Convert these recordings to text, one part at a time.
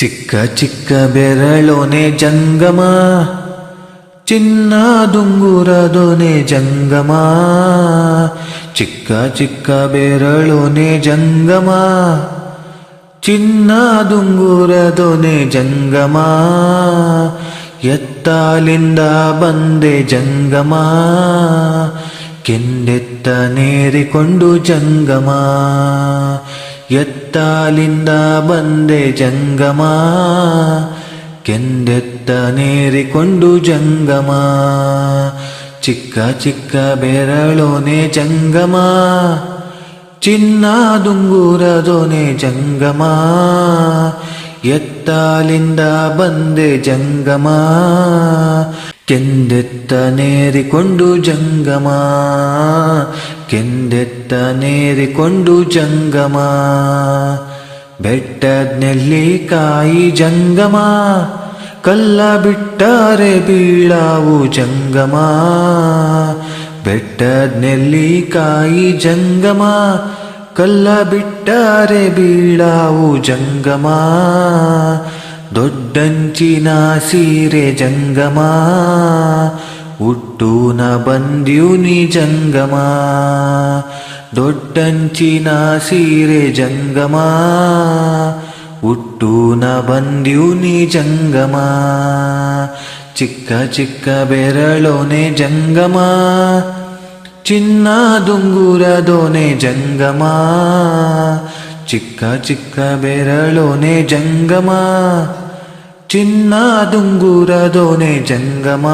ಚಿಕ್ಕ ಚಿಕ್ಕ ಬೆರಳೊನೆ ಜಂಗಮ ಚಿನ್ನ ದುಂಗುರದೊನೆ ಜಂಗಮ ಚಿಕ್ಕ ಚಿಕ್ಕ ಬೆರಳೊನೆ ಜಂಗಮ ಚಿನ್ನ ದುಂಗುರದೊನೆ ಜಂಗಮ ಎತ್ತಾಲಿಂದ ಬಂದೆ ಜಂಗಮ ಕೆಂಡೆತ್ತ ನೇರಿಕೊಂಡು ಜಂಗಮ ಎತ್ತಾಲಿಂದ ಬಂದೆ ಜಂಗಮ ಕೆಂದೆತ್ತ ನೇರಿಕೊಂಡು ಜಂಗಮ. ಚಿಕ್ಕ ಚಿಕ್ಕ ಬೆರಳೋನೆ ಜಂಗಮ, ಚಿನ್ನ ದುಂಗುರದೊನೆ ಜಂಗಮ. ಎತ್ತಾಲಿಂದ ಬಂದೆ ಜಂಗಮ ಕೆಂದೆತ್ತ ನೇರಿಕೊಂಡು ಜಂಗಮ. ಕೆಂದೆತ್ತ ನೇರಿಕೊಂಡು ಜಂಗಮ. ಬೆಟ್ಟದ್ನೆಲ್ಲಿ ಕಾಯಿ ಜಂಗಮ. ಕಲ್ಲ ಬಿಟ್ಟರೆ ಬೀಳಾವು ಜಂಗಮ. ಬೆಟ್ಟದ್ನೆಲ್ಲಿ ಕಾಯಿ ಜಂಗಮ. ಕಲ್ಲ ಬಿಟ್ಟರೆ ಬೀಳಾವು ಜಂಗಮ. ದೊಡ್ಡಂಚಿನ ಸೀರೆ ಜಂಗಮ ಹುಟ್ಟೂನ ಬಂದ್ಯೂನಿ ಜಂಗಮ ದೊಡ್ಡಂಚಿನ ಸೀರೆ ಜಂಗಮ ಹುಟ್ಟೂನ ಬಂದ್ಯೂನಿ ಜಂಗಮ ಚಿಕ್ಕ ಚಿಕ್ಕ ಬೆರಳೋನೆ ಜಂಗಮ ಚಿನ್ನ ದುಂಗುರದೋನೆ ಜಂಗಮ ಚಿಕ್ಕ ಚಿಕ್ಕ ಬೆರಳೋನೆ ಜಂಗಮ ಚಿನ್ನ ದುಂಗುರದೋನೆ ಜಂಗಮ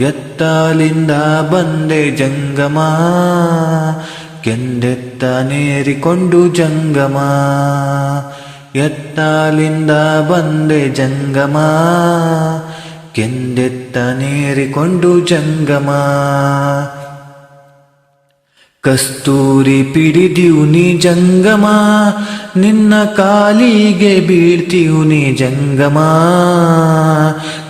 ಎತ್ತಾಲಿಂದ ಬಂದೆ ಜಂಗಮ ಕೆಂದೆತ್ತ ನೇರಿಕೊಂಡು ಜಂಗಮ ಎತ್ತಾಲಿಂದ ಬಂದೆ ಜಂಗಮ ಕೆಂದೆತ್ತ ನೇರಿಕೊಂಡು ಜಂಗಮ ಕಸ್ತೂರಿ ಪಿಡಿದ್ಯೂನಿ ಜಂಗಮ, ನಿನ್ನ ಕಾಲಿಗೆ ಬೀಳ್ತೀವ್ನಿ ಜಂಗಮ.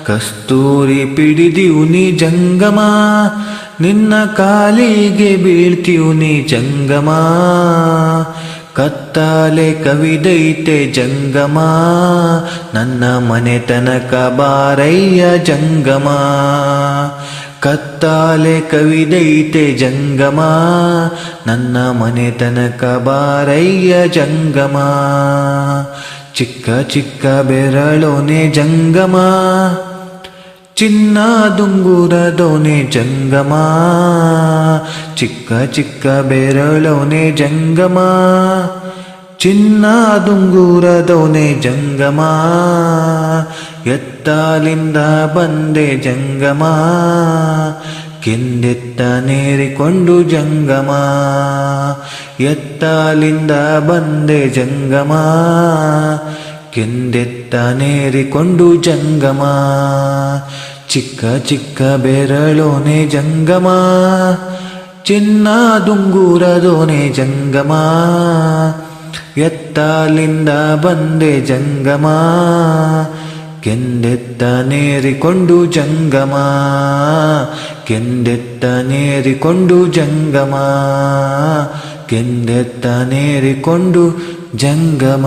ಕಸ್ತೂರಿ ಪಿಡಿದ್ಯೂನಿ ಜಂಗಮ, ನಿನ್ನ ಕಾಲಿಗೆ ಬೀಳ್ತೀವ್ನಿ ಜಂಗಮ. ಕತ್ತಾಲೆ ಕವಿದೈತೆ ಜಂಗಮ, ನನ್ನ ಮನೆತನಕ ಬಾರಯ್ಯ ಜಂಗಮ. ಕತ್ತಾಲೆ ಕವಿದೈತೆ ಜಂಗಮ ನನ್ನ ಮನೆ ತನಕ ಬಾರಯ್ಯ ಜಂಗಮ ಚಿಕ್ಕ ಚಿಕ್ಕ ಬೆರಳೋನೆ ಜಂಗಮ ಚಿನ್ನ ದುಂಗುರದೋನೆ ಜಂಗಮ ಚಿಕ್ಕ ಚಿಕ್ಕ ಬೆರಳೋನೆ ಜಂಗಮ ಚಿನ್ನ ದುಂಗುರದೋನೆ ಜಂಗಮ ಎತ್ತಾಲಿಂದ ಬಂದೆ ಜಂಗಮ, ಕೆಂದೆತ್ತ ನೇರಿಕೊಂಡು ಜಂಗಮ. ಎತ್ತಾಲಿಂದ ಬಂದೆ ಜಂಗಮ, ಕೆಂದೆತ್ತ ನೇರಿಕೊಂಡು ಜಂಗಮ. ಚಿಕ್ಕ ಚಿಕ್ಕ ಬೆರಳೋನೆ ಜಂಗಮ, ಚಿನ್ನ ದುಂಗೂರದೋನೆ ಜಂಗಮ. ಎತ್ತಾಲಿಂದ ಬಂದೆ ಜಂಗಮ ಕೆಂದೆತ್ತ ನೇರಿಕೊಂಡು ಜಂಗಮ ಕೆಂದೆತ್ತ ನೇರಿಕೊಂಡು ಜಂಗಮ ಕೆಂದೆತ್ತ ನೇರಿಕೊಂಡು ಜಂಗಮ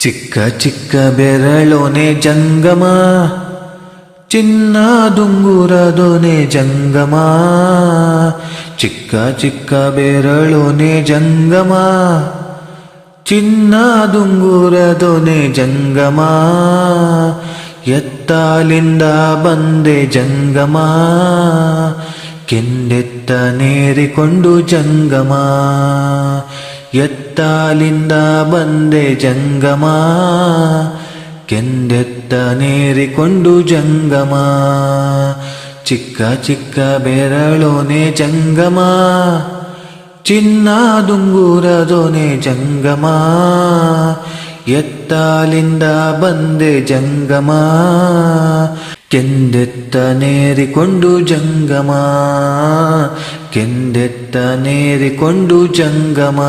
ಚಿಕ್ಕ ಚಿಕ್ಕ ಬೆರಳೊನೆ ಜಂಗಮ ಚಿನ್ನ ದುಂಗುರದೊನೆ ಜಂಗಮ. ಚಿಕ್ಕ ಚಿಕ್ಕ ಬೆರಳೊನೆ ಜಂಗಮ. ಚಿನ್ನ ದುಂಗುರದೊನೆ ಜಂಗಮ. ಎತ್ತಾಲಿಂದ ಬಂದೆ ಜಂಗಮ. ಕೆಂಡೆತ್ತ ನೇರಿಕೊಂಡು ಜಂಗಮ. ಎತ್ತಾಲಿಂದ ಬಂದೆ ಜಂಗಮ. ಕೆಂಡೆತ್ತ ನೇರಿಕೊಂಡು ಜಂಗಮ ಚಿಕ್ಕ ಚಿಕ್ಕ ಬೆರಳೋನೆ ಜಂಗಮ ಚಿನ್ನ ದುಂಗುರದೊನೆ ಜಂಗಮ ಎತ್ತಾಲಿಂದ ಬಂದೆ ಜಂಗಮ ಕೆಂದೆತ್ತ ನೇರಿಕೊಂಡು ಜಂಗಮ ಕೆಂದೆತ್ತ ನೇರಿಕೊಂಡು ಜಂಗಮ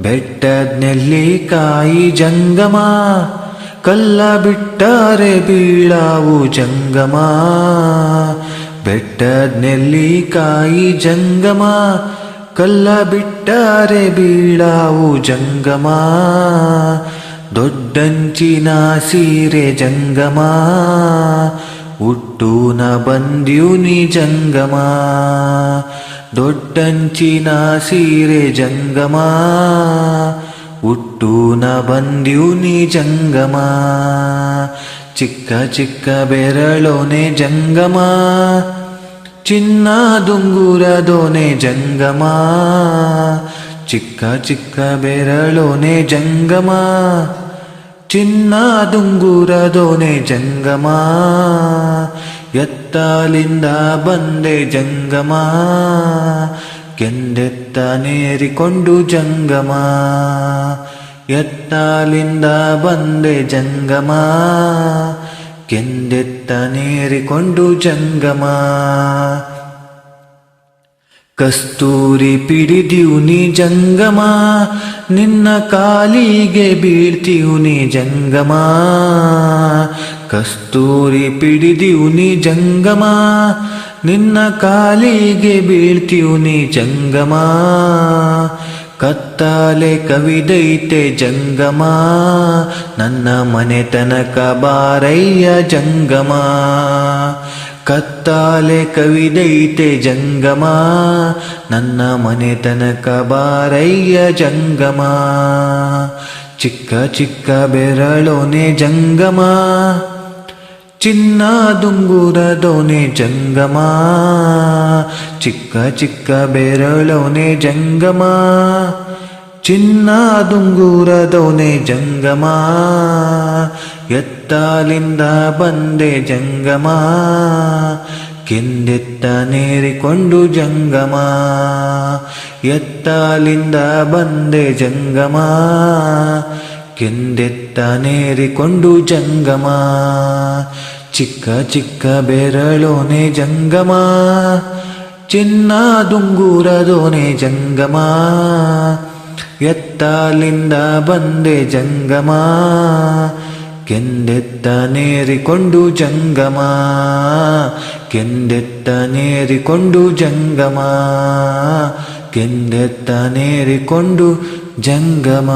ಬೆಟ್ಟದ್ನೆಲ್ಲಿ ಕಾಯಿ ಜಂಗಮ, ಕಲ್ಲ ಬಿಟ್ಟರೆ ಬೀಳಾವು ಜಂಗಮ. ಬೆಟ್ಟದ ನೆಲ್ಲಿಕಾಯಿ ಜಂಗಮ, ಕಲ್ಲ ಬಿಟ್ಟರೆ ಬೀಳಾವು ಜಂಗಮ. ದೊಡ್ಡಂಚಿನ ಸೀರೆ ಜಂಗಮ ಹುಟ್ಟೂನ ಬಂದ್ಯೂನಿ ಜಂಗಮ ದೊಡ್ಡಂಚಿನ ಸೀರೆ ಜಂಗಮ ಹುಟ್ಟೂನ ಬಂದ್ಯೂನಿ ಜಂಗಮ ಚಿಕ್ಕ ಚಿಕ್ಕ ಬೆರಳೋನೆ ಜಂಗಮ ಚಿನ್ನ ದುಂಗುರದೋನೆ ಜಂಗಮ ಚಿಕ್ಕ ಚಿಕ್ಕ ಬೆರಳೋನೆ ಜಂಗಮ ಚಿನ್ನ ದುಂಗುರದೋನೆ ಜಂಗಮ, ಎತ್ತಲಿಂದ ಬಂದೆ ಜಂಗಮ ಕೆಂದೆತ್ತ ನೇರಿಕೊಂಡು ಜಂಗಮ, ಎತ್ತಲಿಂದ ಬಂದೆ ಜಂಗಮ ಕೆಂದೆತ್ತ ನೇರಿಕೊಂಡು ಜಂಗಮ. ಕಸ್ತೂರಿ ಪಿಡಿದ್ಯೂನಿ ಜಂಗಮ, ನಿನ್ನ ಕಾಲಿಗೆ ಬೀಳ್ತೀವ್ನಿ ಜಂಗಮ. ಕಸ್ತೂರಿ ಪಿಡಿದ್ಯೂನಿ ಜಂಗಮ, ನಿನ್ನ ಕಾಲಿಗೆ ಬೀಳ್ತೀವ್ನಿ ಜಂಗಮ. ಕತ್ತಾಲೆ ಕವಿದೈತೆ ಜಂಗಮ, ನನ್ನ ಮನೆ ತನಕ ಬಾರಯ್ಯ ಜಂಗಮ. ಕತ್ತಾಲೆ ಕವಿದೈತೆ ಜಂಗಮ ನನ್ನ ಮನೆ ತನಕ ಬಾರಯ್ಯ ಜಂಗಮ ಚಿಕ್ಕ ಚಿಕ್ಕ ಬೆರಳೋನೆ ಜಂಗಮ ಚಿನ್ನ ದುಂಗುರದೋನೆ ಜಂಗಮ ಚಿಕ್ಕ ಚಿಕ್ಕ ಬೆರಳೋನೆ ಜಂಗಮ ಚಿನ್ನ ದುಂಗುರದೋನೆ ಜಂಗಮ, ಎತ್ತಾಲಿಂದ ಬಂದೆ ಜಂಗಮ, ಕೆಂದೆತ್ತ ನೇರಿಕೊಂಡು ಜಂಗಮ, ಎತ್ತಾಲಿಂದ ಬಂದೆ ಜಂಗಮ, ಕೆಂದೆತ್ತ ನೇರಿಕೊಂಡು ಜಂಗಮ, ಚಿಕ್ಕ ಚಿಕ್ಕ ಬೆರಳೋನೆ ಜಂಗಮ, ಚಿನ್ನ ದುಂಗೂರದೋನೆ ಜಂಗಮ ಎತ್ತಲಿಂದ ಬಂದೆ ಜಂಗಮ ಕೆಂದೆತ್ತ ನೇರಿಕೊಂಡು ಜಂಗಮ ಕೆಂದೆತ್ತ ನೇರಿಕೊಂಡು ಜಂಗಮ ಕೆಂದೆತ್ತ ನೇರಿಕೊಂಡು ಜಂಗಮ.